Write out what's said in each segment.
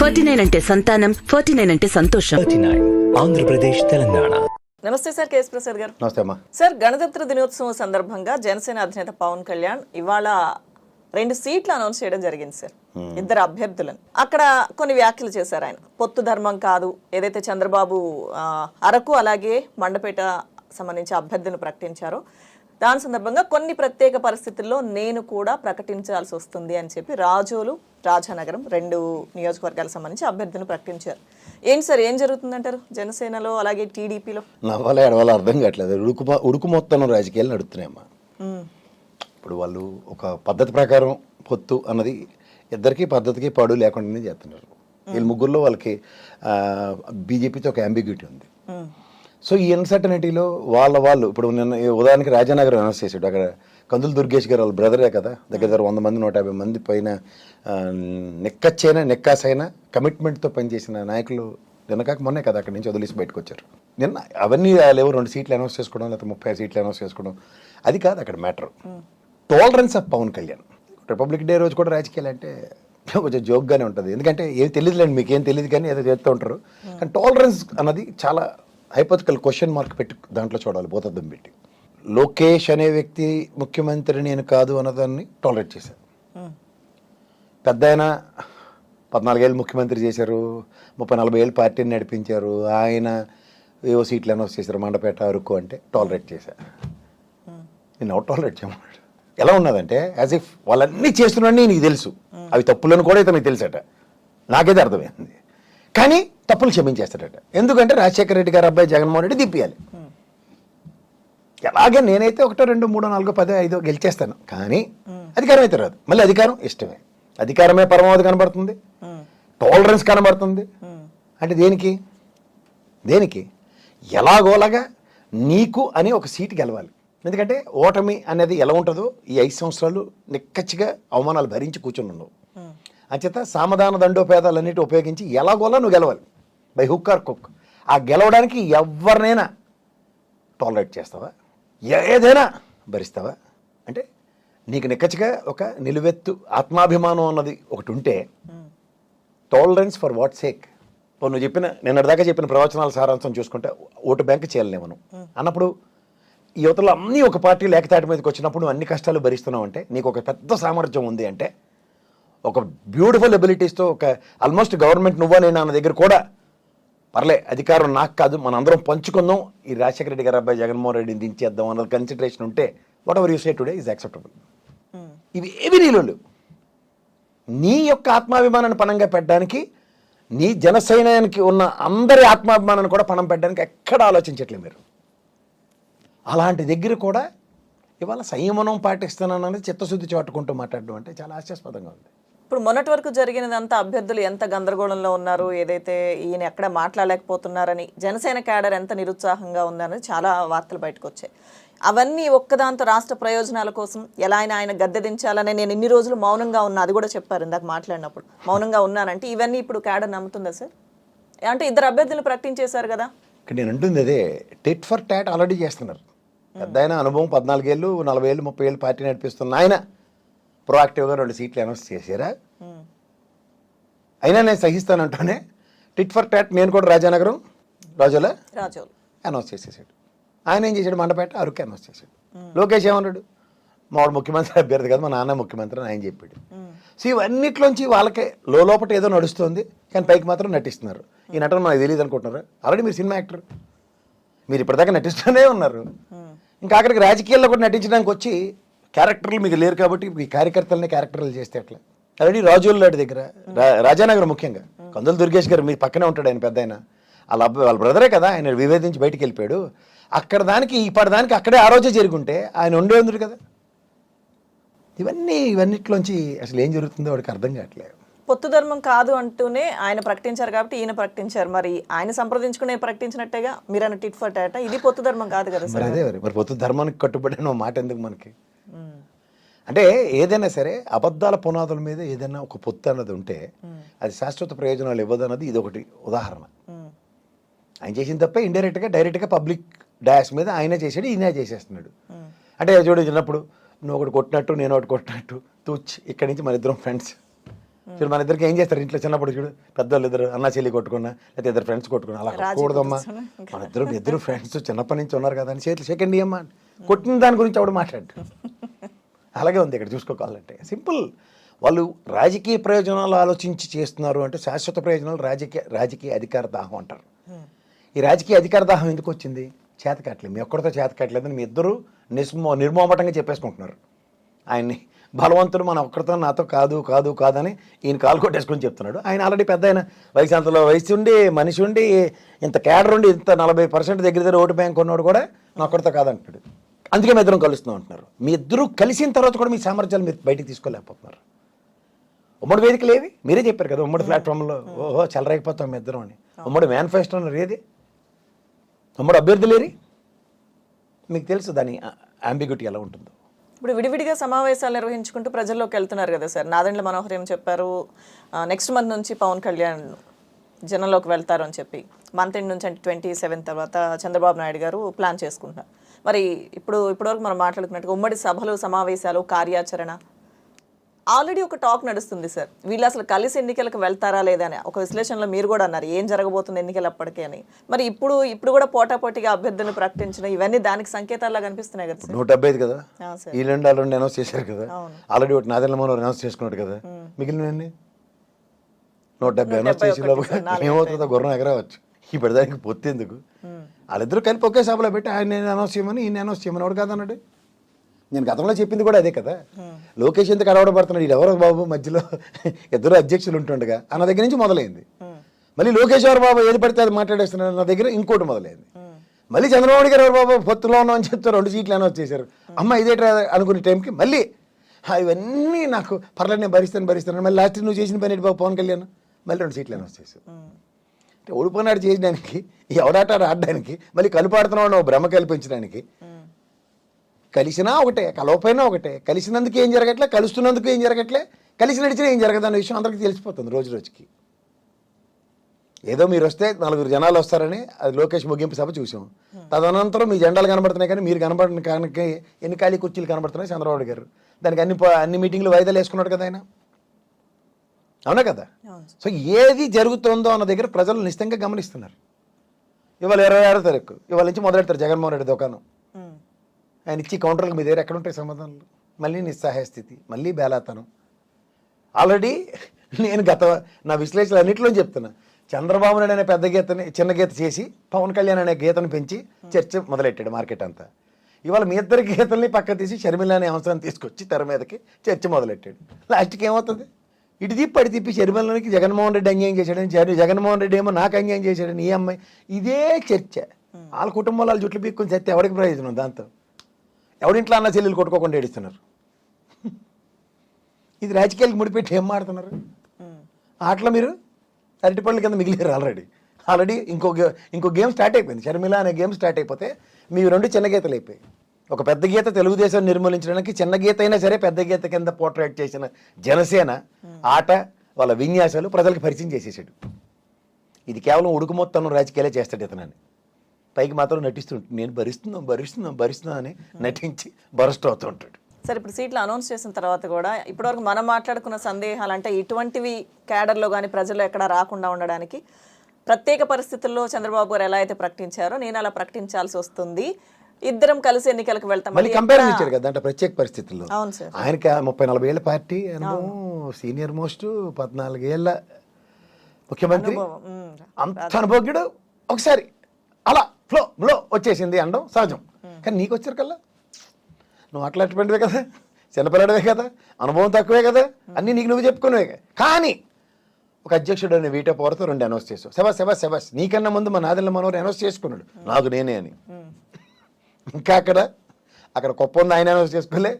Forty nine అంటే సంతానం forty nine అంటే సంతోషం. ఆంధ్రప్రదేశ్ తెలంగాణ. నమస్తే సార్ కేఎస్ ప్రసాద్ గారు. నమస్తే అమ్మా. సార్ గణతంత్ర దినోత్సవం సందర్భంగా జనసేన అధినేత పవన్ కళ్యాణ్ ఇవాళ రెండు సీట్లు అనౌన్స్ చేయడం జరిగింది సార్. ఇద్దరు అభ్యర్థులను. అక్కడ కొన్ని వ్యాఖ్యలు చేశారు ఆయన. పొత్తు ధర్మం కాదు ఏదైతే చంద్రబాబు అరకు అలాగే మండపేట సంబంధించి అభ్యర్థులను ప్రకటించారో దాని సందర్భంగా కొన్ని ప్రత్యేక పరిస్థితుల్లో నేను కూడా ప్రకటించాల్సి వస్తుంది అని చెప్పి రాజోలు రాజానగరం రెండు నియోజకవర్గాలకు సంబంధించి అభ్యర్థులను ప్రకటించారు. ఏంటి సార్ ఏం జరుగుతుందంటారు జనసేనలో అలాగే టీడీపీలో? నవ్వాలో ఎడవాలో అర్థం కావట్లేదు. ఉడుకు ఉడుకు మొత్తం రాజకీయాలు నడుస్తున్నాయమ్మా ఇప్పుడు వాళ్ళు ఒక పద్ధతి ప్రకారం పొత్తు అన్నది ఇద్దరికి పద్ధతికి పాడు లేకుండానే చేస్తున్నారు. వీళ్ళు ముగ్గురులో వాళ్ళకి బీజేపీతో ఒక అంబిగ్యూటీ ఉంది. సో ఈ అన్సర్టనిటీలో వాళ్ళ వాళ్ళు ఇప్పుడు నిన్న ఉదాహరణకి రాజానగర్ అనౌన్స్ చేసాడు అక్కడ కందులు దుర్గేష్ గారు వాళ్ళ బ్రదరే కదా దగ్గర దగ్గర వంద మంది నూట యాభై మంది పైన నెక్కచ్చైన నెక్కాసైన కమిట్మెంట్తో పనిచేసిన నాయకులు నిన్న కాక మొన్నే కదా అక్కడి నుంచి వదిలేసి బయటకు వచ్చారు. నిన్న అవన్నీ లేవు రెండు సీట్లు అనౌన్స్ చేసుకోవడం లేకపోతే ముప్పై సీట్లు అనౌన్స్ చేసుకోవడం. అది కాదు అక్కడ matter tolerance of Pawan Kalyan republic day రోజు కూడా రాజకీయాలు అంటే కొంచెం జోక్గానే ఉంటుంది. ఎందుకంటే ఏం తెలియదులేండి మీకు ఏం తెలియదు కానీ ఏదో చేస్తూ ఉంటారు. కానీ టాలరెన్స్ అన్నది చాలా హైపోతికల్ క్వశ్చన్ మార్క్ పెట్టి దాంట్లో చూడాలి బోతద్దం పెట్టి. లోకేష్ అనే వ్యక్తి ముఖ్యమంత్రి నేను కాదు అన్నదాన్ని టాలరేట్ చేశారు. పెద్ద ఆయన పద్నాలుగేళ్ళు ముఖ్యమంత్రి చేశారు ముప్పై నలభై ఏళ్ళు పార్టీని నడిపించారు ఆయన ఏవో సీట్లు అనౌన్స్ చేశారు మండపేట అరకు అంటే టాలరేట్ చేశారు. నేను అవుట్ టాలరేట్ చేయమన్నాడు ఎలా ఉన్నదంటే యాజ్ ఇఫ్ వాళ్ళన్నీ చేస్తున్నాడని నీకు తెలుసు. అవి తప్పులను కూడా ఇతనికి తెలుసట. నాకైతే అర్థమైంది. కానీ తప్పులు క్షమించేస్తాడట. ఎందుకంటే రాజశేఖర రెడ్డి గారు అబ్బాయి జగన్మోహన్ రెడ్డి దిప్పియాలి ఎలాగే నేనైతే ఒకటో రెండు మూడో నాలుగో పదో ఐదో గెలిచేస్తాను. కానీ అధికారం అయితే రాదు. మళ్ళీ అధికారం ఇష్టమే. అధికారమే పరమావధి కనబడుతుంది. టాలరెన్స్ కనబడుతుంది. అంటే దేనికి? దేనికి? ఎలాగోలాగా నీకు అని ఒక సీట్ గెలవాలి. ఎందుకంటే ఓటమి అనేది ఎలా ఉంటుందో ఈ ఐదు సంవత్సరాలు నిక్కచ్చిగా అవమానాలు భరించి కూర్చుని ఉండవు. అంచేత సామధాన దండోపేదాలన్నిటి ఉపయోగించి ఎలాగోలా నువ్వు గెలవాలి. బై హుక్ ఆర్ కుక్ ఆ గెలవడానికి ఎవరినైనా టాలరేట్ చేస్తావా? ఏదైనా భరిస్తావా? అంటే నీకు నిక్కచ్చిగా ఒక నిలువెత్తు ఆత్మాభిమానం అన్నది ఒకటి ఉంటే టాలరెన్స్ ఫర్ వాట్ సేక్ ఇప్పుడు నువ్వు చెప్పిన నిన్నటిదాకా చెప్పిన ప్రవచనాల సారాంశం చూసుకుంటే ఓటు బ్యాంక్ చేయలేము మనం. అన్నప్పుడు ఈ యువతలో అన్నీ ఒక పార్టీ లేకతాటి మీదకి వచ్చినప్పుడు నువ్వు అన్ని కష్టాలు భరిస్తున్నావు అంటే నీకు ఒక పెద్ద సామర్థ్యం ఉంది అంటే ఒక బ్యూటిఫుల్ ఎబిలిటీస్తో ఒక ఆల్మోస్ట్ గవర్నమెంట్ నువ్వా నేను అన్న దగ్గర కూడా పర్లే అధికారం నాకు కాదు మనందరం పంచుకుందాం. ఈ రాజశేఖర రెడ్డి గారు అబ్బాయి జగన్మోహన్ రెడ్డిని దించేద్దాం అన్న కన్సిడరేషన్ ఉంటే whatever you say today is acceptable ఇవి ఏవి నీళ్ళు. నీ యొక్క ఆత్మాభిమానాన్ని పణంగా పెట్టడానికి నీ జనసైన్యానికి ఉన్న అందరి ఆత్మాభిమానాన్ని కూడా పణం పెట్టడానికి ఎక్కడ ఆలోచించట్లేదు మీరు. అలాంటి దగ్గర కూడా ఇవాళ సంయమనం పాటిస్తున్నానని చిత్తశుద్ధి చాటుకుంటూ మాట్లాడడం అంటే చాలా ఆశాస్పదంగా ఉంది. ఇప్పుడు మొన్నటి వరకు జరిగినదంతా అభ్యర్థులు ఎంత గందరగోళంలో ఉన్నారు ఏదైతే ఈయన ఎక్కడ మాట్లాడలేకపోతున్నారని జనసేన క్యాడర్ ఎంత నిరుత్సాహంగా ఉందని చాలా వార్తలు బయటకు వచ్చాయి అవన్నీ ఒక్కదాంతో రాష్ట్ర ప్రయోజనాల కోసం ఎలా అయినా ఆయన గద్దె దించాలని నేను ఇన్ని రోజులు మౌనంగా ఉన్నా అది కూడా చెప్పారు ఇందాక మాట్లాడినప్పుడు. మౌనంగా ఉన్నానంటే ఇవన్నీ ఇప్పుడు క్యాడర్ నమ్ముతుందా సార్? అంటే ఇద్దరు అభ్యర్థులు ప్రకటించేశారు కదా. ఇక్కడ నేను అంటుంది అదే టెట్ ఫర్ టాట్ ఆల్రెడీ చేస్తున్నారు. పెద్ద ఆయన అనుభవం పద్నాలుగేళ్ళు నలభై ఏళ్ళు ముప్పై ఏళ్ళు పార్టీ నడిపిస్తున్న ఆయన. ప్రొయాక్టివ్గా రెండు సీట్లు అనౌన్స్ చేశారా? అయినా నేను సహిస్తానంటూనే టిట్ ఫర్ టాట్ నేను కూడా రాజానగరం రాజులా రాజోలు. అనౌన్స్ చేసేసాడు. ఆయన ఏం చేశాడు? మండపేట అరకు అనౌన్స్ చేశాడు. లోకేష్ ఏమన్నాడు? మావాడు ముఖ్యమంత్రి అభ్యర్థి కదా మా నాన్న ముఖ్యమంత్రి అని ఆయన చెప్పాడు. సో ఇవన్నిట్లోంచి వాళ్ళకే లోపట ఏదో నడుస్తుంది కానీ పైకి మాత్రం నటిస్తున్నారు. ఈ నటన మనకు తెలియదు అనుకుంటున్నారు? ఆల్రెడీ మీరు సినిమా యాక్టర్. మీరు ఇప్పటిదాకా నటిస్తూనే ఉన్నారు. ఇంకా అక్కడికి రాజకీయాల్లో కూడా నటించడానికి వచ్చి క్యారెక్టర్లు మీకు లేరు కాబట్టి ఈ కార్యకర్తలని క్యారెక్టర్లు చేస్తే ఎట్లా? ఆల్రెడీ రాజుల లాంటి దగ్గర రాజానగర్ ముఖ్యంగా. కందులు దుర్గేష్ గారు మీ పక్కనే ఉంటాడు ఆయన పెద్ద ఆయన. వాళ్ళ అబ్బాయి వాళ్ళ బ్రదరే కదా ఆయన విభేదించి బయటికి వెళ్ళిపోయాడు. అక్కడ దానికి ఇప్పటి దానికి అక్కడే ఆ రోజే జరుగుంటే ఆయన ఉండే ఉందరు కదా. ఇవన్నీ ఇవన్నిట్లోంచి అసలు ఏం జరుగుతుందో వాడికి అర్థం కావట్లేదు. పొత్తు ధర్మం కాదు అంటూనే ఆయన ప్రకటించారు కాబట్టి ఈయన ప్రకటించారు. మరి ఆయన సంప్రదించుకునే ప్రకటించినట్టేగా మీరు అన్న టిట్ ఫర్ టాటా ఇది పొత్తు ధర్మం కాదు కదా సార్. అదే మరి మరి పొత్తు ధర్మానికి కట్టుబడిన మాట ఎందుకు మనకి? అంటే ఏదైనా సరే అబద్ధాల పునాదుల మీద ఏదైనా ఒక పొత్తు అన్నది ఉంటే అది శాశ్వత ప్రయోజనాలు ఇవ్వదన్నది ఇది ఒకటి ఉదాహరణ. ఆయన చేసిన తప్పే ఇండైరెక్ట్గా డైరెక్ట్గా పబ్లిక్ డాష్ మీద ఆయనే చేసాడు ఈయన చేసేస్తున్నాడు. అంటే చూడు చిన్నప్పుడు నువ్వు ఒకటి కొట్టినట్టు నేను ఒకటి కొట్టినట్టు తూచ్ ఇక్కడి నుంచి మన ఇద్దరం ఫ్రెండ్స్ చూడు మన ఇద్దరికి ఏం చేస్తారు ఇంట్లో చిన్నప్పుడు చూడు పెద్దవాళ్ళు ఇద్దరు అన్న చెల్లి కొట్టుకున్నా లేకపోతే ఇద్దరు ఫ్రెండ్స్ కొట్టుకున్నా అలా కొట్టకూడదమ్మా. మన ఇద్దరు ఇద్దరు ఫ్రెండ్స్ చిన్నప్పటి నుంచి ఉన్నారు కదా అని చేతులు సెకండ్ ఇయ్యమ్మా అని. కొట్టిన దాని గురించి ఆవిడ మాట్లాడు? అలాగే ఉంది ఇక్కడ చూసుకోవాలంటే. సింపుల్ వాళ్ళు రాజకీయ ప్రయోజనాలు ఆలోచించి చేస్తున్నారు అంటే శాశ్వత ప్రయోజనాలు రాజకీయ రాజకీయ అధికార దాహం అంటారు. ఈ రాజకీయ అధికార దాహం ఎందుకు వచ్చింది? చేతకాట్లేదు మీ ఒక్కడితో చేతకాట్లేదని మీ ఇద్దరు నిస్మో నిర్మోమటంగా చెప్పేసుకుంటున్నారు. ఆయన్ని బలవంతుడు మన ఒక్కరితో నాతో కాదు కాదు కాదని ఈయన కాలు కొట్టేసుకొని చెప్తున్నాడు. ఆయన ఆల్రెడీ పెద్ద ఆయన వయసు అంతలో వయసు ఉండి మనిషి ఉండి ఇంత కేడర్ ఉండి ఇంత నలభై పర్సెంట్ దగ్గర దగ్గర ఓటు బ్యాంక్ ఉన్నవాడు కూడా నా ఒక్కరితో కాదంటున్నాడు. అందుకే మీ ఇద్దరం కలుస్తున్నాం అంటున్నారు. మీ ఇద్దరు కలిసిన తర్వాత కూడా మీ సామర్థ్యాలు మీరు బయటికి తీసుకోలేకపోతున్నారు. ఉమ్మడి వేదికలు ఏవి? మీరే చెప్పారు కదా ఉమ్మడి ప్లాట్ఫామ్లో ఓహో చెలరేకపోతాం మీ ఇద్దరం అని. ఉమ్మడి మేనిఫెస్టో ఏది? ఉమ్మడి అభ్యర్థులేరి మీకు తెలుసు దాని అంబిగ్యూటీ ఎలా ఉంటుందో. ఇప్పుడు విడివిడిగా సమావేశాలు నిర్వహించుకుంటూ ప్రజల్లోకి వెళ్తున్నారు కదా సార్. నాదండ్ల మనోహర్ ఏం చెప్పారు? నెక్స్ట్ మంత్ నుంచి పవన్ కళ్యాణ్ జనంలోకి వెళ్తారు అని చెప్పి. మంత్ ఎండ్ నుంచి అంటే ట్వంటీ సెవెన్ తర్వాత చంద్రబాబు నాయుడు గారు ప్లాన్ చేసుకుంటున్నారు. మరి ఇప్పుడు ఇప్పటివరకు మనం మాట్లాడుకున్నట్టుగా ఉమ్మడి సభలు సమావేశాలు కార్యాచరణ ఆల్రెడీ ఒక టాక్ నడుస్తుంది సార్. వీళ్ళు అసలు కలిసి ఎన్నికలకు వెళ్తారా లేదా అని. ఒక విశ్లేషణలో మీరు కూడా అన్నారు ఏం జరగబోతుంది ఎన్నికలు అప్పటికే అని. మరి ఇప్పుడు ఇప్పుడు కూడా పోటాపోటీగా అభ్యర్థులను ప్రకటించిన ఇవన్నీ దానికి సంకేతాల్లో కనిపిస్తున్నాయి కదా నూట డెబ్బై ఐదు కదా? ఆ, సార్. ఈ రెండు ఆ రెండు అనౌన్స్ చేశారు కదా? ఆల్రెడీ ఒకటి నాదెల్ల మనోహర్ అనౌన్స్ చేసుకున్నాడు కదా? మిగిలినవన్నీ? నూట డెబ్బై అనౌన్స్ చేసి ఏమవుతుందో గుర్రం ఎగరవచ్చు. ఈ పెడదానికి పొత్తేందుకు వాళ్ళిద్దరూ కలిపి ఒకే సభలో పెట్టి ఆయన నేను అనౌన్స్ చేయమని ఈయన అనౌన్స్ చేయమని ఎవడు కాదన్నాడు? నేను గతంలో చెప్పింది కూడా అదే కదా. లోకేష్ ఎందుకు అడవడబడుతున్నాడు ఇది ఎవరో బాబు మధ్యలో ఇద్దరు అధ్యక్షులు ఉంటుండగా అన్న దగ్గర నుంచి మొదలైంది. మళ్ళీ లోకేష్ ఎవరు బాబు? ఏది పడితే అది మాట్లాడేస్తున్నాడు నా దగ్గర ఇంకోటి మొదలైంది. మళ్ళీ చంద్రబాబు గారు ఎవరు బాబు? పొత్తులో ఉన్నాం అని చెప్తారు రెండు సీట్లు అనౌన్స్ చేశారు. అమ్మ ఇదేట్రా అనుకునే టైంకి మళ్ళీ ఇవన్నీ నాకు పర్లేదు నేను భరిస్తాను భరిస్తాను. మళ్ళీ లాస్ట్ నువ్వు చేసిన పని బాబు? పవన్ కళ్యాణ్? మళ్ళీ రెండు సీట్లు అనౌన్స్ చేశారు. అంటే ఓడిపోయినాడు చేయడానికి ఎవడాట ఆడడానికి మళ్ళీ కలుపాడుతున్నాడు భ్రమ కల్పించడానికి. కలిసినా ఒకటే కలవపోయినా ఒకటే. కలిసినందుకు ఏం జరగట్లే కలుస్తున్నందుకు ఏం జరగట్లే కలిసి నడిచినా ఏం జరగదు అనే విషయం అందరికీ తెలిసిపోతుంది రోజు రోజుకి. ఏదో మీరు వస్తే నలుగురు జనాలు వస్తారని అది లోకేష్ ముగింపు సభ చూసాం. తదనంతరం మీ జెండాలు కనబడుతున్నాయి కానీ మీరు కనబడిన కనుక ఎన్ని ఖాళీ కుర్చీలు కనబడుతున్నాయి చంద్రబాబు గారు. దానికి అన్ని అన్ని మీటింగ్లు వాయిదాలు వేసుకున్నాడు కదా ఆయన. అవునా కదా. సో ఏది జరుగుతుందో అన్న దగ్గర ప్రజలు నిశ్చితంగా గమనిస్తున్నారు. ఇవాళ ఇరవై ఆరో తారీఖు ఇవాళ నుంచి మొదలెడతారు జగన్మోహన్ రెడ్డి దుకాణం. ఆయన ఇచ్చి కౌంటర్లకు మీ దగ్గర ఎక్కడ ఉంటాయి సమాధానాలు మళ్ళీ నిస్సహాయ స్థితి మళ్ళీ బేలాతనం. ఆల్రెడీ నేను గత నా విశ్లేషణ అన్నింటిలో చెప్తున్నా. చంద్రబాబు నాయుడు అనే పెద్ద గీతని చిన్న గీత చేసి పవన్ కళ్యాణ్ అనే గీతను పెంచి చర్చ మొదలెట్టాడు మార్కెట్ అంతా. ఇవాళ మీ ఇద్దరి గీతల్ని పక్క తీసి షర్మిల అనే అంశాన్ని తీసుకొచ్చి తెర మీదకి చర్చ మొదలెట్టాడు. లాస్ట్కి ఏమవుతుంది? ఇటు తిప్పి అటు తిప్పి షర్మిలకి జగన్మోహన్ రెడ్డి అన్యాయం చేశాడని జగన్- జగన్మోహన్ రెడ్డి ఏమో నాకు అన్యాయం చేశాడని ఈ అమ్మాయి. ఇదే చర్చ. వాళ్ళ కుటుంబాలు వాళ్ళ జుట్లు పీక్కొని చస్తే ఎవరికి ప్రయోజనం దాంతో? ఎవడింట్లో అన్న చెల్లెలు కొట్టుకోకుండా ఏడుస్తున్నారు? ఇది రాజకీయాలకు ముడిపెట్టి ఏం మాడుతున్నారు? ఆటలో మీరు అరటిపళ్ళు కింద మిగిలిరు ఆల్రెడీ ఆల్రెడీ ఇంకో గే- ఇంకో గేమ్ స్టార్ట్ అయిపోయింది. షర్మిల అనే గేమ్ స్టార్ట్ అయిపోతే మీ రెండు చిన్న గీతలు అయిపోయాయి. ఒక పెద్ద గీత తెలుగుదేశం నిర్మూలించడానికి చిన్న గీత అయినా సరే పెద్ద గీత కింద పోర్ట్రేట్ చేసిన జనసేన ఆట వాళ్ళ విన్యాసాలు ప్రజలకు పరిచయం చేసేసాడు. ఇది కేవలం ఉడుకుమొత్తను రాజకీయాలే చేస్తాడు ఇతనని పైకి మాత్రం నటిస్తుంటాడు. నేను భరిస్తున్నాం భరిస్తున్నాం భరిస్తున్నాం అని నటించి బరస్ట్ అవుతూ ఉంటాడు. సరే ఇప్పుడు సీట్లు అనౌన్స్ చేసిన తర్వాత కూడా ఇప్పటివరకు మనం మాట్లాడుకున్న సందేహాలు అంటే ఇటువంటివి క్యాడర్లో కానీ ప్రజల్లో ఎక్కడ రాకుండా ఉండడానికి ప్రత్యేక పరిస్థితుల్లో చంద్రబాబు గారు ఎలా అయితే ప్రకటించారో నేను అలా ప్రకటించాల్సి వస్తుంది. ఇద్దరం కలిసి ఎన్నికలకు వెళ్తాం. మళ్ళీ కంపేర్ ఇచ్చారు కదా అంటే ప్రత్యేక పరిస్థితుల్లో. అవును సార్. ఆయనకి ముప్పై నలభై ఏళ్ళ పార్టీ అనుభవం సీనియర్ మోస్ట్ పద్నాలుగేళ్ళ ముఖ్యమంత్రి. అంత అనుభవజ్ఞుడు ఒకసారి. అలా. ఫ్లో ఫ్లో వచ్చేసింది అనడం సహజం. కానీ నీకు వచ్చారు కల్లా? నువ్వు అట్లాంటివే కదా. చిన్నపిల్లడవే కదా. అనుభవం తక్కువే కదా. అన్నీ నీకు నువ్వు చెప్పుకునేవే కానీ ఒక అధ్యక్షుడు అనే వీటో పవర్తో రెండు అనౌన్స్ చేసావు శబాస్ శబాస్ శబాస్ నీకన్నా ముందు మా నాదెల్ల మనోరు అనౌన్స్ చేసుకున్నాడు. నాకు నేనే అని. ఇంకా అక్కడ అక్కడ గొప్ప ఉంది ఆయన అనౌన్స్ చేసుకోలే.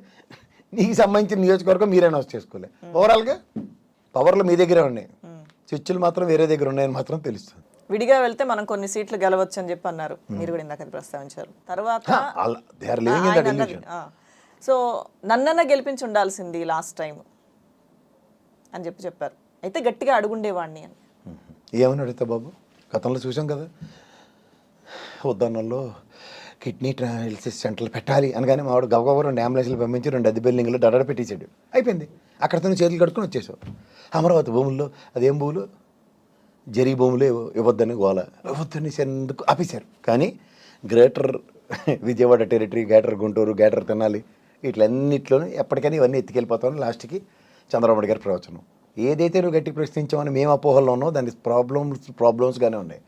నీకు సంబంధించిన నియోజకవర్గం మీరు అనౌన్స్ చేసుకోలే. ఓవరాల్గా పవర్లు మీ దగ్గరే ఉన్నాయి. స్విచ్లు మాత్రం వేరే దగ్గర ఉన్నాయని మాత్రం తెలుస్తుంది. విడిగా వెళ్తే మనం కొన్ని సీట్లు గెలవచ్చు అని చెప్పి అన్నారు. మీరు కూడా ఇందాక ప్రస్తావించారు. తర్వాత. సో నన్నన్న గెలిపించి ఉండాల్సింది లాస్ట్ టైం అని చెప్పి చెప్పారు. అయితే గట్టిగా అడుగుండేవాడిని అని. ఏమని అడుగుతా బాబు? గతంలో చూసాం కదా. ఉద్దానంలో కిడ్నీ ట్రయల్సిస్ సెంటర్లు పెట్టాలి అనగానే మావాడు గవగవ రెండు అంబులెన్స్లు పంపించి రెండు అద్దె బిల్డింగ్లు డడడ పెట్టించాడు అయిపోయింది. అక్కడితో చేతులు కట్టుకుని వచ్చేసావు అమరావతి భూముల్లో అదేం భూములు జరీ భూములు ఇవ్వ- ఇవ్వద్దని గోల. ఇవ్వద్దని ఎందుకు? ఆపేశారు. కానీ greater Vijayawada territory greater Guntur greater Tenali వీటిలన్నింటిలోనూ ఎప్పటికైనా ఇవన్నీ ఎత్తుకెళ్ళిపోతామని లాస్ట్కి చంద్రబాబు గారి ప్రవచనం. ఏదైతే నువ్వు గట్టి ప్రశ్నించామని మేము అపోహల్లో ఉన్నామో దాని ప్రాబ్లమ్స్ ప్రాబ్లమ్స్గానే ఉన్నాయి.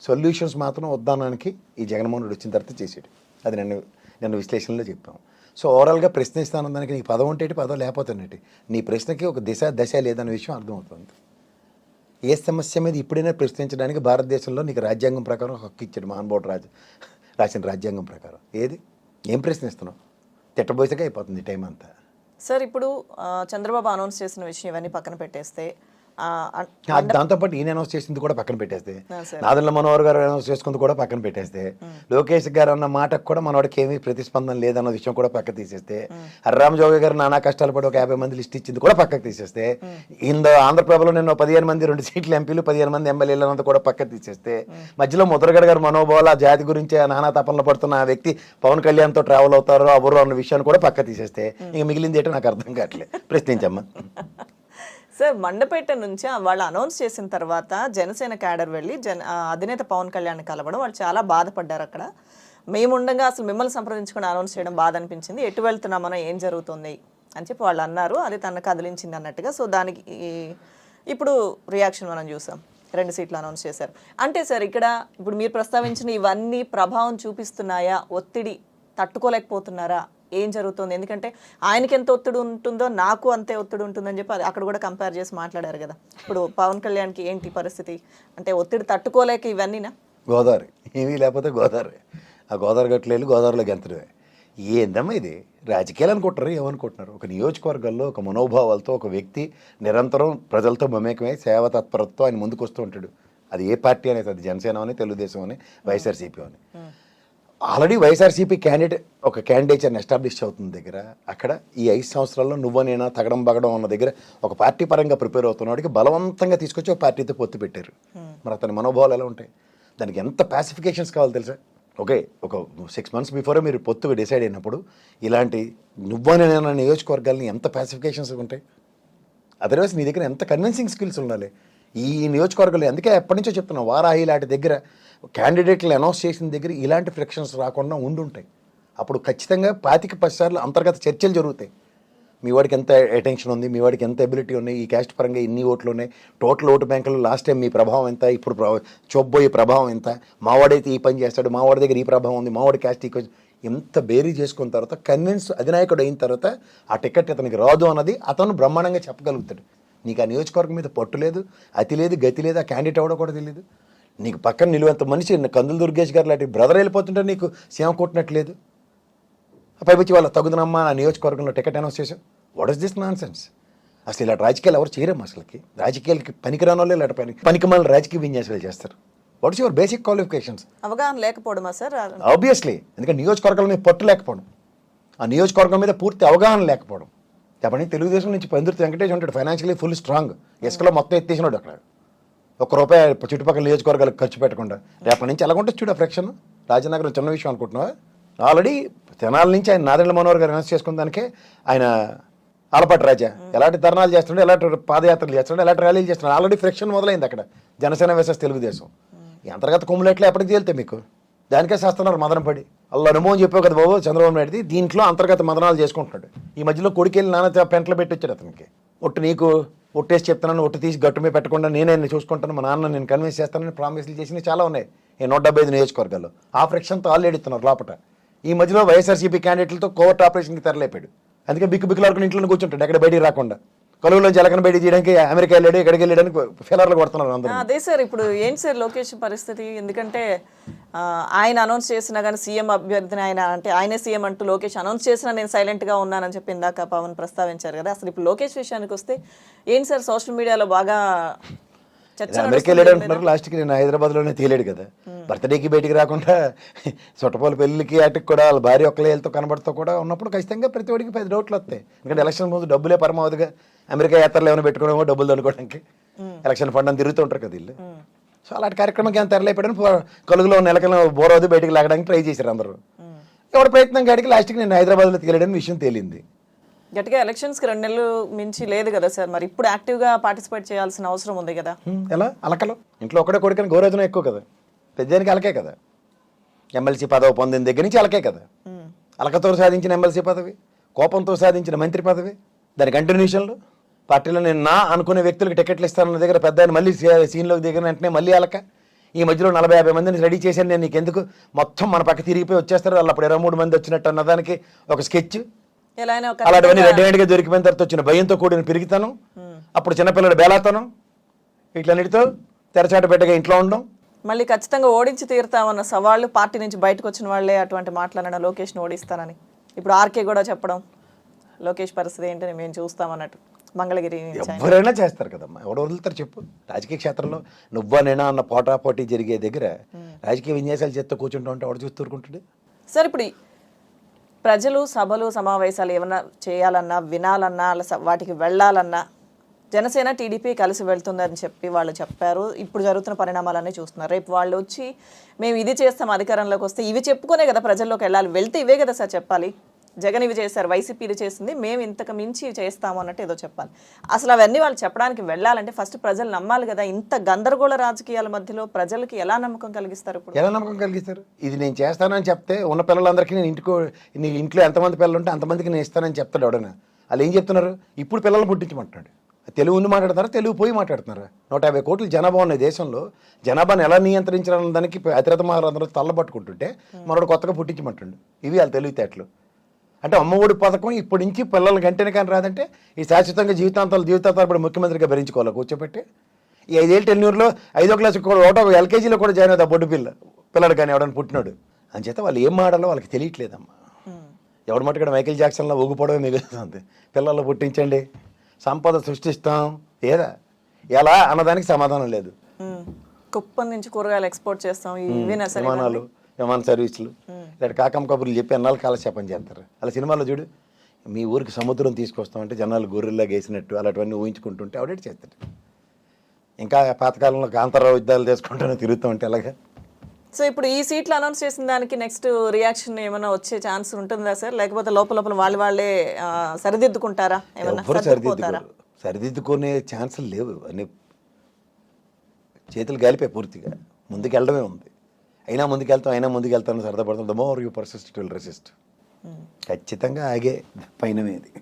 సొల్యూషన్స్ మాత్రం వద్దానానికి ఈ జగన్మోహన్ రెడ్డి వచ్చిన తర్వాత చేసాడు అది నన్ను నన్ను విశ్లేషణలో చెప్పాం. సో ఓవరాల్గా ప్రశ్నిస్తాను దానికి నీకు పదం ఉంటేటి పదం లేకపోతేనేటి? నీ ప్రశ్నకి ఒక దిశ దశ లేదనే విషయం అర్థమవుతుంది. ఏ సమస్య మీద ఇప్పుడైనా ప్రశ్నించడానికి భారతదేశంలో నీకు రాజ్యాంగం ప్రకారం హక్కు ఇచ్చాడు మహానుభావుడు రాజు రాసిన రాజ్యాంగం ప్రకారం. ఏది? ఏం ప్రశ్నిస్తున్నావు? తిట్టబోసగా అయిపోతుంది టైం అంతా. సార్ ఇప్పుడు చంద్రబాబు అనౌన్స్ చేసిన విషయం ఇవన్నీ పక్కన పెట్టేస్తే దాంతోపాటు ఈయన అనౌన్స్ చేసింది కూడా పక్కన పెట్టేస్తే. నాదెండ్ల మనోహర్ గారు అనౌన్స్ చేసుకుంది కూడా పక్కన పెట్టేస్తే. లోకేష్ గారు అన్న మాటకు కూడా మనోడికి ఏమీ ప్రతిస్పందన లేదన్న విషయం కూడా పక్క తీసేస్తే హర్రామ్ జోగి గారు నానా కష్టాలు పడి ఒక యాభై మంది లిస్ట్ ఇచ్చింది కూడా పక్కకు తీసేస్తే ఇంద ఆంధ్రప్రభలో నేను పదిహేను మంది రెండు సీట్ల ఎంపీలు పదిహేను మంది ఎమ్మెల్యేలు అన్నది కూడా పక్క తీసేస్తే మధ్యలో ముద్రగడ గారు మనోభావాలు ఆ జాతి గురించి నానా తపనలు పడుతున్న ఆ వ్యక్తి పవన్ కళ్యాణ్తో ట్రావెల్ అవుతారో అవరు అన్న విషయాన్ని కూడా పక్క తీసేస్తే ఇంక మిగిలింది ఏంటో నాకు అర్థం కావట్లేదు. ప్రశ్నించమ్మా. సార్ మండపేట నుంచి వాళ్ళు అనౌన్స్ చేసిన తర్వాత జనసేన క్యాడర్ వెళ్ళి జన అధినేత పవన్ కళ్యాణ్ కలవడం వాళ్ళు చాలా బాధపడ్డారు అక్కడ. మేము ఉండగా అసలు మిమ్మల్ని సంప్రదించుకుని అనౌన్స్ చేయడం బాధ అనిపించింది. ఎటు వెళ్తున్నామనో ఏం జరుగుతుంది అని చెప్పి వాళ్ళు అన్నారు. అది తన కదిలించింది అన్నట్టుగా. సో దానికి ఇప్పుడు రియాక్షన్ మనం చూసాం. రెండు సీట్లు అనౌన్స్ చేశారు. అంటే సార్ ఇక్కడ ఇప్పుడు మీరు ప్రస్తావించిన ఇవన్నీ ప్రభావం చూపిస్తున్నాయా? ఒత్తిడి తట్టుకోలేకపోతున్నారా? ఏం జరుగుతుంది? ఎందుకంటే ఆయనకి ఎంత ఒత్తిడి ఉంటుందో నాకు అంతే ఒత్తిడి ఉంటుందని చెప్పి అక్కడ కూడా కంపేర్ చేసి మాట్లాడారు కదా. ఇప్పుడు పవన్ కళ్యాణ్కి ఏంటి పరిస్థితి? అంటే ఒత్తిడి తట్టుకోలేక ఇవన్నీనా? గోదావరి. ఏమీ లేకపోతే గోదావరి. ఆ గోదావరి గట్లు వెళ్ళి గోదావరిలో గెంతడమే. ఏందమ్మా ఇది? రాజకీయాలు అనుకుంటారు ఏమనుకుంటున్నారు? ఒక నియోజకవర్గంలో ఒక మనోభావాలతో ఒక వ్యక్తి నిరంతరం ప్రజలతో మమేకమై సేవ తత్పరతతో ఆయన ముందుకు వస్తూ ఉంటాడు. అది ఏ పార్టీ అనేది? అది జనసేన అని తెలుగుదేశం అని వైఎస్ఆర్సీపీ అని. ఆల్రెడీ వైఎస్ఆర్సీపీ క్యాండిడేట్ ఒక క్యాండిడేట్ని ఎస్టాబ్లిష్ అవుతుంది దగ్గర. అక్కడ ఈ ఐదు సంవత్సరాల్లో నువ్వు నేనా తగడం బగడం అన్న దగ్గర ఒక పార్టీ పరంగా ప్రిపేర్ అవుతున్నవాడికి బలవంతంగా తీసుకొచ్చి ఒక పార్టీతో పొత్తు పెట్టారు. మరి అతని మనోభావాలు ఎలా ఉంటాయి? దానికి ఎంత పాసిఫికేషన్స్ కావాలి తెలుసా? ఓకే ఒక సిక్స్ మంత్స్ బిఫోరే మీరు పొత్తు డిసైడ్ అయినప్పుడు ఇలాంటి నువ్వు నేనా నియోజకవర్గాలని ఎంత పాసిఫికేషన్స్ ఉంటాయి? అదర్వైజ్ నీ దగ్గర ఎంత కన్విన్సింగ్ స్కిల్స్ ఉండాలి? ఈ నియోజకవర్గాలు అందుకే ఎప్పటి నుంచో చెప్తున్నా వారాహి ఇలాంటి దగ్గర క్యాండిడేట్లు అనౌన్స్ చేసిన దగ్గర ఇలాంటి ఫ్రిక్షన్స్ రాకుండా ఉండుంటాయి. అప్పుడు ఖచ్చితంగా పాతిక పదిసార్లు అంతర్గత చర్చలు జరుగుతాయి. మీ వాడికి ఎంత అటెన్షన్ ఉంది మీ వాడికి ఎంత ఎబిలిటీ ఉన్నాయి ఈ క్యాస్ట్ పరంగా ఇన్ని ఓట్లు ఉన్నాయి టోటల్ ఓటు బ్యాంకులో లాస్ట్ టైం మీ ప్రభావం ఎంత ఇప్పుడు చూపబోయే ప్రభావం ఎంత మావాడైతే ఈ పని చేస్తాడు మావాడి దగ్గర ఈ ప్రభావం ఉంది మావాడి క్యాస్ట్ ఈ ఎంత బేరీ చేసుకున్న తర్వాత కన్విన్స్ అధినాయకుడు అయిన తర్వాత ఆ టికెట్ అతనికి రాదు అన్నది అతను బ్రహ్మాండంగా చెప్పగలుగుతాడు. నీకు ఆ నియోజకవర్గం మీద పట్టు లేదు అతి లేదు గతి లేదు ఆ క్యాండిడేట్ ఎవడో కూడా తెలియదు నీకు పక్కన నిలువంత మనిషి కందుల దుర్గేష్ గారు లాంటి బ్రదర్ వెళ్ళిపోతుంటే నీకు సీమ కొట్టినట్లేదు పైపచ్చి వాళ్ళ తగుదనమ్మా నా నియోజకవర్గంలో టికెట్ అనౌన్స్ చేశాం. What is this nonsense అసలు ఇలా రాజకీయాలు ఎవరు చేయరమ్మా అసలుకి? రాజకీయాలకి పనికిరాని వాళ్ళే ఇలాంటి పని పనికి మళ్ళీ రాజకీయ విన్యాసాలు చేస్తారు. What is your basic qualifications అవగాహన లేకపోవడమా సార్? ఆబ్వియస్లీ ఎందుకంటే నియోజకవర్గాల మీద పట్టు లేకపోవడం ఆ నియోజకవర్గం మీద పూర్తి అవగాహన లేకపోవడం. చెప్పండి తెలుగుదేశం నుంచి పందుర్తి వెంకటేష్ ఉంటాడు. ఫైనాన్షియలీ ఫుల్ స్ట్రాంగ్ ఇసుకలో మొత్తం ఎత్తేసినాడు అక్కడ. ఒక రూపాయి చుట్టుపక్కల నియోజకవర్గాలకు ఖర్చు పెట్టకుండా. రేపటి నుంచి ఎలాగుంటే చూడ ఫ్రెక్షన్? రాజనగరం చిన్న విషయం అనుకుంటున్నావా? ఆల్రెడీ తెనాల నుంచి ఆయన నాదెండ్ల మనోహర్ గారు అనౌన్స్ చేసుకున్న దానికే ఆయన ఆలపాటి రాజా. ఎలాంటి ధర్నాలు చేస్తున్నాడు? ఎలాంటి పాదయాత్రలు చేస్తున్నాడు? ఎలాంటి ర్యాలీలు చేస్తున్నాడు? ఆల్రెడీ ఫ్రిక్షన్ మొదలైంది అక్కడ. జనసేన వేసెస్ తెలుగుదేశం. ఈ అంతర్గత కుమ్ములేట్లు ఎప్పటికి తేలితే మీకు? దానికే చేస్తున్నారు మదన పడి అనుభవం చెప్పావు కదా బాబు చంద్రబాబు నాయుడుది దీంట్లో అంతర్గత మదనాలు చేసుకుంటున్నాడు. ఈ మధ్యలో కొడుకెళ్ళి నాన్న పెంటలు పెట్టి వచ్చాడు అతనికి. ఒట్టు నీకు ఒట్టేసి చెప్తున్నాను ఒట్టు తీసి గట్టు మీద పెట్టకుండా నేనే చూసుకుంటాను మా నాన్న నేను కన్విన్స్ చేస్తానని ప్రామిస్లు చేసినవి చాలా ఉన్నాయి. ఈ నూట డెబ్బై ఐదు నియోజకవర్గాల్లో. ఆ ఫ్రిక్షన్తో ఆల్రెడీ ఇస్తున్నారు లోపల ఈ మధ్యలో వైఎస్ఆర్సీపీ క్యాండిడేట్లతో కోవర్ట్ ఆపరేషన్కి తెరలేపాడు. అందుకే బిక్కు బిక్కులాడుకుని ఇంట్లో కూర్చుంటాడు ఎక్కడ బయటికి రాకుండా. కొలువులోంచి జలకన బయట తీయడానికి అమెరికా వెళ్ళాడు ఇక్కడికి వెళ్ళడానికి ఫెలర్లు కొడుతున్నారు అందరూ. అదే సార్ ఇప్పుడు ఏంటి సార్ లోకేష్ పరిస్థితి? ఎందుకంటే ఆయన అనౌన్స్ చేసినా కానీ సీఎం అభ్యర్థిని ఆయన అంటే ఆయనే సీఎం అంటూ లోకేష్ అనౌన్స్ చేసినా నేను సైలెంట్గా ఉన్నానని చెప్పి ఇందాక పవన్ ప్రస్తావించారు కదా. అసలు ఇప్పుడు లోకేష్ విషయానికి వస్తే ఏంటి సార్ సోషల్ మీడియాలో బాగా అమెరికా వెళ్ళాడు. అంటున్నారు లాస్ట్కి నేను హైదరాబాద్లోనే తేలేడు కదా. బర్త్డేకి బయటికి రాకుండా చుట్టపాల పెళ్ళికి వాటికి కూడా వాళ్ళ భార్య ఒక్కలేళ్ళతో కనబడుతూ కూడా ఉన్నప్పుడు ఖచ్చితంగా ప్రతి ఒడికి పది డౌట్లు వస్తాయి. ఎందుకంటే ఎలక్షన్ ముందు డబ్బులే పరమావధిగా అమెరికా యాత్రలు ఏమైనా పెట్టుకోవడమో డబ్బులు అనుకోవడానికి ఎలక్షన్ ఫండ్ అని తిరుగుతూ ఉంటారు కదా వీళ్ళు. సో అలాంటి కార్యక్రమం ఏమైనా తెరలేపడని కలుగులో ఉన్న ఎలకలు బోరోది బయటికి లాగడానికి ట్రై చేశారు అందరూ. ఎవరి ప్రయత్నం కాడికి లాస్ట్కి నేను హైదరాబాద్లో తేలేడని విషయం తేలింది. గట్టిగా ఎలక్షన్స్కి రెండు నెలలు మించి లేదు కదా సార్. మరి ఇప్పుడు యాక్టివ్గా పార్టిసిపేట్ చేయాల్సిన అవసరం ఉంది కదా. ఎలా? అలకలు? ఇంట్లో ఒకటే కొడుకుని గౌరవం ఎక్కువ కదా. పెద్దానికి అలకే కదా. ఎమ్మెల్సీ పదవి పొందిన దగ్గర నుంచి అలకే కదా. అలకతో సాధించిన ఎమ్మెల్సీ పదవి కోపంతో సాధించిన మంత్రి పదవి దాని కంటిన్యూషన్లో పార్టీలో నేను నా అనుకునే వ్యక్తులకు టికెట్లు ఇస్తానన్న దగ్గర పెద్ద ఆయన మళ్ళీ సీన్లోకి దిగిన వెంటనే మళ్ళీ అలక. ఈ మధ్యలో నలభై యాభై మందిని రెడీ చేశాను నేను నీకు ఎందుకు మొత్తం మన పక్క తిరిగిపోయి వచ్చేస్తారు. వాళ్ళు అప్పుడు ఇరవై మూడు మంది వచ్చినట్టు అన్నదానికి ఒక స్కెచ్. అలాంటివన్నీ రెడ్ హ్యాండ్గా దొరికిపోయిన తర్వాత వచ్చిన భయంతో కూడిన పెరిగితాను అప్పుడు చిన్నపిల్లడు బేలాతనం వీటిలన్నిటితో తెరచాట పెట్టగా ఇంట్లో ఉండడం. మళ్ళీ ఖచ్చితంగా ఓడించి తీరుతామన్న సవాళ్ళు పార్టీ నుంచి బయటకు వచ్చిన వాళ్ళే అటువంటి మాట్లాడిన లోకేష్ని ఓడిస్తానని ఇప్పుడు ఆర్కే కూడా చెప్పడం లోకేష్ పరిస్థితి ఏంటని మేము చూస్తామన్నట్టు మంగళగిరి. ఎవరైనా చేస్తారు కదమ్మా ఎవడు వదులుతారు చెప్పు. రాజకీయ క్షేత్రంలో నువ్వా నేనా అన్న పోటా పోటీ జరిగే దగ్గర రాజకీయ విన్యాసాలు చేస్తే కూర్చుంటా ఉంటే ఎవడు చూస్తూ ఊరుకుంటాడు సార్ ఇప్పుడు ప్రజలు సభలు సమావేశాలు ఏమన్నా చేయాలన్నా వినాలన్నా అలా వాటికి వెళ్ళాలన్నా జనసేన టీడీపీ కలిసి వెళ్తుందని చెప్పి వాళ్ళు చెప్పారు. ఇప్పుడు జరుగుతున్న పరిణామాలన్నీ చూస్తున్నారు. రేపు వాళ్ళు వచ్చి మేము ఇది చేస్తాం అధికారంలోకి వస్తే ఇవి చెప్పుకునే కదా ప్రజల్లోకి వెళ్ళాలి. వెళ్తే ఇవే కదా సార్ చెప్పాలి. జగన్ ఇవి చేశారు వైసీపీ ఇది చేసింది మేము ఇంతకు మించి చేస్తాము అన్నట్టు ఏదో చెప్పాలి. అసలు అవన్నీ వాళ్ళు చెప్పడానికి వెళ్ళాలంటే ఫస్ట్ ప్రజలు నమ్మాలి కదా ఇంత గందరగోళ రాజకీయాల మధ్యలో ప్రజలకి ఎలా నమ్మకం కలిగిస్తారు ఇప్పుడు? ఎలా నమ్మకం కలిగిస్తారు? ఇది నేను చేస్తానని చెప్తే ఉన్న పిల్లలందరికీ నేను ఇంటికో నీ ఇంట్లో ఎంతమంది పిల్లలు ఉంటే అంతమందికి నేను ఇస్తానని చెప్తాడు ఎవడన్నా వాళ్ళు ఏం చెప్తున్నారు? ఇప్పుడు పిల్లలు పుట్టించమంటున్నాడు. తెలుగు ఉండి మాట్లాడతారా? తెలుగు పోయి మాట్లాడుతున్నారా? నూట యాభై కోట్ల జనాభా ఉన్న దేశంలో జనాభాను ఎలా నియంత్రించాలన్న దానికి అతిరథ మహారాజులు తల్లబట్టుకుంటుంటే మనోడు కొత్తగా పుట్టించమంటుండు ఇవి వాళ్ళ తెలివితేటలు. అంటే అమ్మఒడి పథకం ఇప్పటి నుంచి పిల్లల గంటనే కానీ రాదంటే ఈ శాశ్వతంగా జీవితాంతాలు జీవితాంతాలు ముఖ్యమంత్రిగా భరించుకోవాలి కూర్చోబెట్టి ఈ ఐదేళ్ళు టెన్యూర్లో ఐదో క్లాస్ కూడా ఒకటో ఎల్కేజీలో కూడా జాయిన్ అవుతా బొడ్డు పిల్ల పిల్లడు కానీ ఎవడని పుట్టినాడు. అని చేత వాళ్ళు ఏం ఆడాలో వాళ్ళకి తెలియట్లేదమ్మా. ఎవడు మట్టుక్కడ మైకేల్ జాక్సన్లో ఊగిపోవడమే మిగులుతుంది. పిల్లలు పుట్టించండి సంపద సృష్టిస్తాం ఏదా ఎలా? అన్నదానికి సమాధానం లేదు. కుప్పం నుంచి కూరగాయలు ఎక్స్పోర్ట్ చేస్తాం విమానాలు. విమాన సర్వీసులు. లేదా కాకమ్మ కబుర్లు చెప్పి ఎన్నాళ్ళు కాలక్షేపం చేస్తారు? అలా సినిమాలో చూడు మీ ఊరికి సముద్రం తీసుకొస్తామంటే జనాలు గొర్రెల్లా గేసినట్టు అలాంటివన్నీ ఊహించుకుంటుంటే ఆవిడేటి చేస్తాడు? ఇంకా పాతకాలంలో కాంతారావు యుద్ధాలు చేసుకుంటూనే తిరుగుతూ ఉంటే అలాగా సో ఇప్పుడు ఈ సీట్లు అనౌన్స్ చేసిన దానికి నెక్స్ట్ రియాక్షన్ ఏమైనా వచ్చే ఛాన్స్ ఉంటుందా సార్? లేకపోతే లోపల లోపల వాళ్ళు వాళ్ళే సరిదిద్దుకుంటారా? సర్దుకుపోతారా సరిదిద్దుకోరు. సరిదిద్దుకునే ఛాన్సులు లేవు. అన్ని చేతులు గాలిపోయి పూర్తిగా. ముందుకెళ్ళడమే ఉంది. అయినా ముందుకెళ్తాం అయినా ముందుకెళ్తాను సరదా పడతాం. The more you persist will resist ఖచ్చితంగా ఆగే పైన ఇది.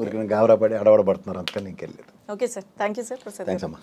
ఊరికి గావరా పడి అడవడబడుతున్నారు అంతకని ఇంకెళ్ళలేదు okay sir thank you sir. Thanks అమ్మా.